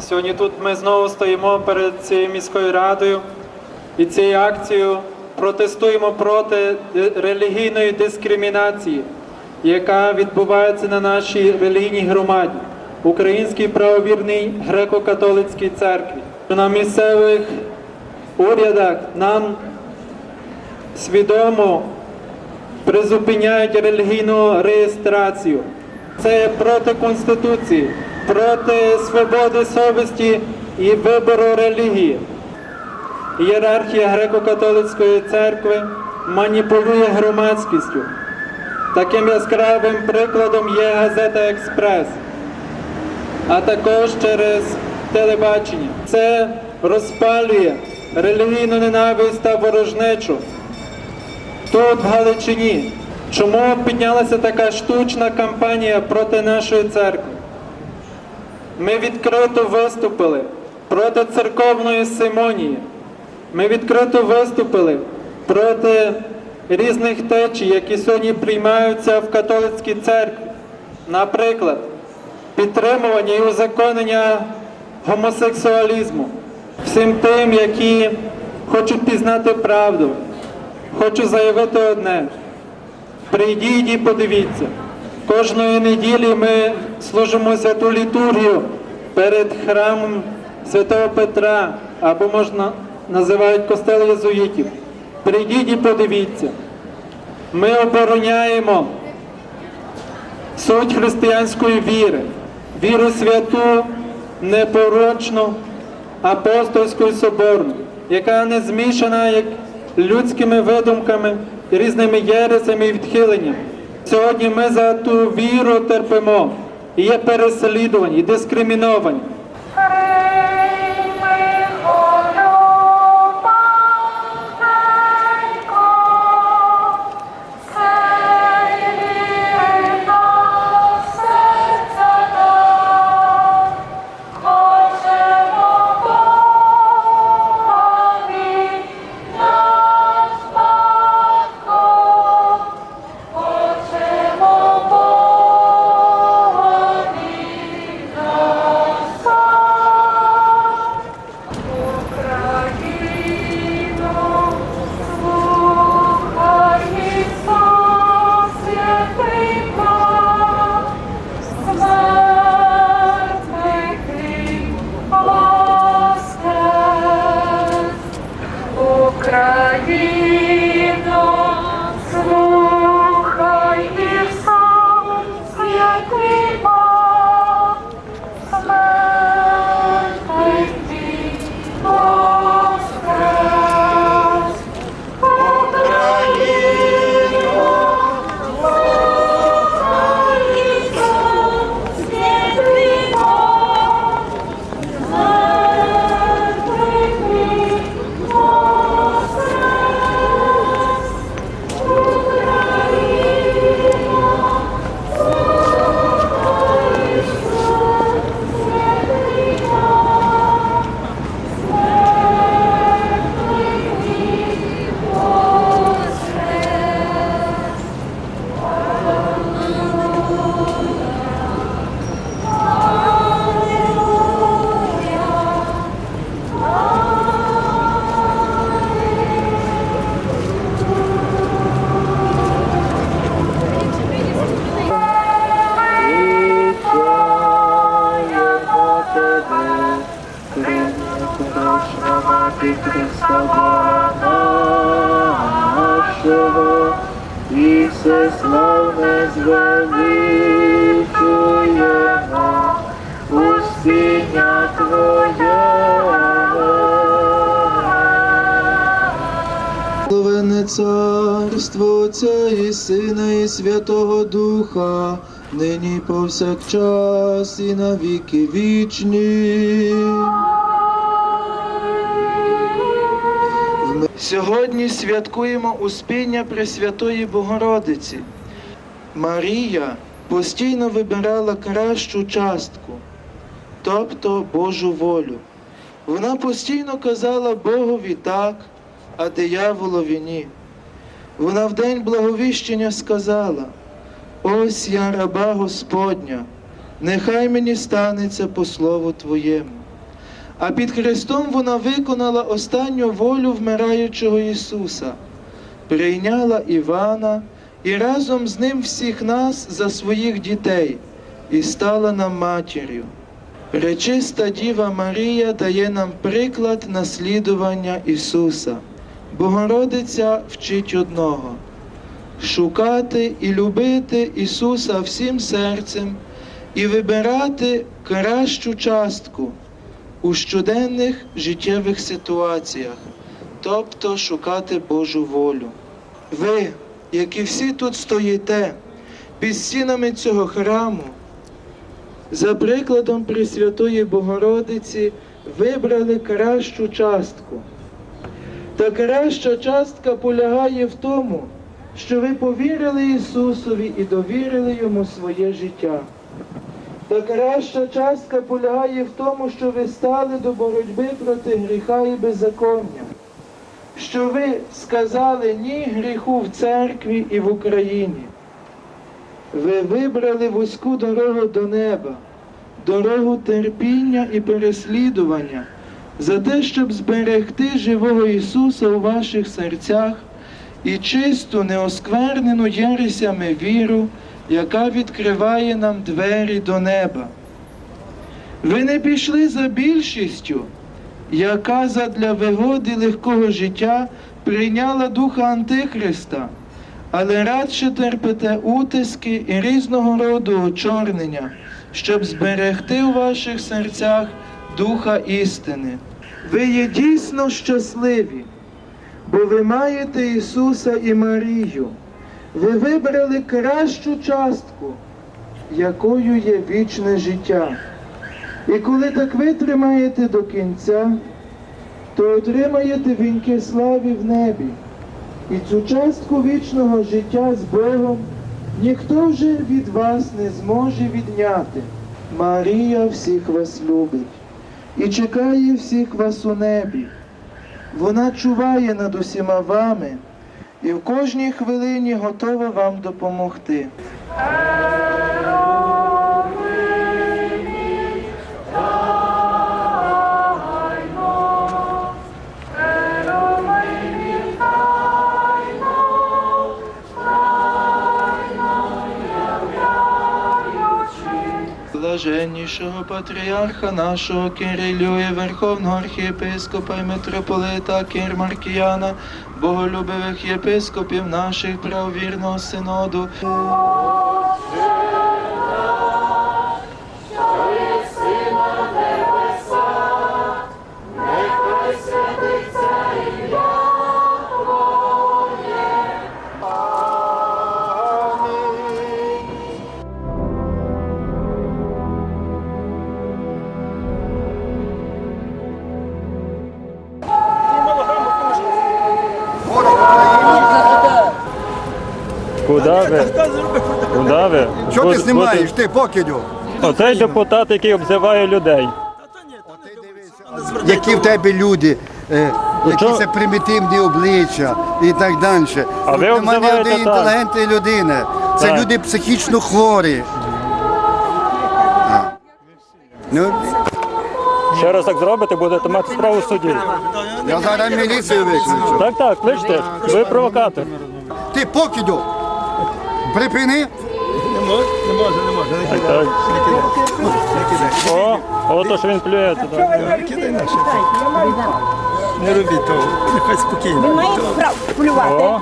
Сьогодні тут ми знову стоїмо перед цією міською радою і цією акцією протестуємо проти релігійної дискримінації, яка відбувається на нашій релігійній громаді, Українській правовірній греко-католицькій церкві. На місцевих урядах нам свідомо призупиняють релігійну реєстрацію. Це проти Конституції, проти свободи совісті і вибору релігії. Ієрархія греко-католицької церкви маніпулює громадськістю. Таким яскравим прикладом є газета Експрес, а також через телебачення. Це розпалює релігійну ненависть та ворожнечу тут, в Галичині. Чому піднялася така штучна кампанія проти нашої церкви? Ми відкрито виступили проти церковної симонії. Ми відкрито виступили проти різних течій, які сьогодні приймаються в католицькій церкві. Наприклад, підтримування і узаконення гомосексуалізму. Всім тим, які хочуть пізнати правду, хочу заявити одне. Прийдіть і подивіться. Кожної неділі ми служимо святу літургію перед храмом святого Петра, або можна називають костел єзуїтів. Прийдіть і подивіться. Ми обороняємо суть християнської віри, віру святу, непорочну, апостольську і соборну, яка не змішана як людськими видумками, різними єресами і відхиленнями. Сьогодні ми за ту віру терпимо і є переслідувані, і дискриміновані. Пренепорочна мати Христа Бога нашого, і всеславне звеличуємо успіння Твоє. Царство Отця і Сина, і Святого Духа, нині повсякчас, і на віки вічні. Сьогодні святкуємо успіння Пресвятої Богородиці. Марія постійно вибирала кращу частку, тобто Божу волю. Вона постійно казала Богові так, а дияволові ні. Вона в день благовіщення сказала: Ось я раба Господня, нехай мені станеться по слову Твоєму. а під Христом вона виконала останню волю вмираючого Ісуса, прийняла Івана і разом з ним всіх нас за своїх дітей і стала нам матір'ю. Пречиста Діва Марія дає нам приклад наслідування Ісуса. Богородиця вчить одного шукати і любити Ісуса всім серцем і вибирати кращу частку у щоденних життєвих ситуаціях, тобто шукати Божу волю. Ви, які всі тут стоїте під стінами цього храму, за прикладом Пресвятої Богородиці вибрали кращу частку. Та краща частка полягає в тому, що ви повірили Ісусові і довірили Йому своє життя. Та краща частка полягає в тому, що ви стали до боротьби проти гріха і беззаконня, що ви сказали ні гріху в церкві і в Україні. Ви вибрали вузьку дорогу до неба, дорогу терпіння і переслідування, за те, щоб зберегти живого Ісуса у ваших серцях і чисту, неосквернену єресями віру, яка відкриває нам двері до неба. Ви не пішли за більшістю, яка задля вигоди легкого життя прийняла духа Антихриста, але радше терпите утиски і різного роду очорнення, щоб зберегти у ваших серцях духа істини. Ви є дійсно щасливі, бо ви маєте Ісуса і Марію. Ви вибрали кращу частку, якою є вічне життя. І коли так витримаєте до кінця, то отримаєте вінки слави в небі. І цю частку вічного життя з Богом ніхто вже від вас не зможе відняти. Марія всіх вас любить і чекає всіх вас у небі. Вона чуває над усіма вами і в кожній хвилині готова вам допомогти. Блаженнішого патріарха нашого Кирилю і Верховного архієпископа і митрополита Кірмаркіяна, боголюбивих єпископів наших правовірного синоду. Ви? Ви? Що ти знімаєш? Ти покидю. бути- Оцей депутат, який обзиває людей. Які в тебе люди, е, які це примітивні обличчя і так далі. А ви Нема ні обзиваєте так. інтелігентної людини. Це Так. люди психічно хворі. А. Ну, Ще раз так зробите, будете мати справу в суді. я зараз міліцію викличу. Так, так, кличте. Ви провокатор. Ти покидю. Припини. Не може, не може, не може. Не кидай. Не кидай. О, ото що він плює туди. Не робіть того, нехай спокійно. Має право полювати. О,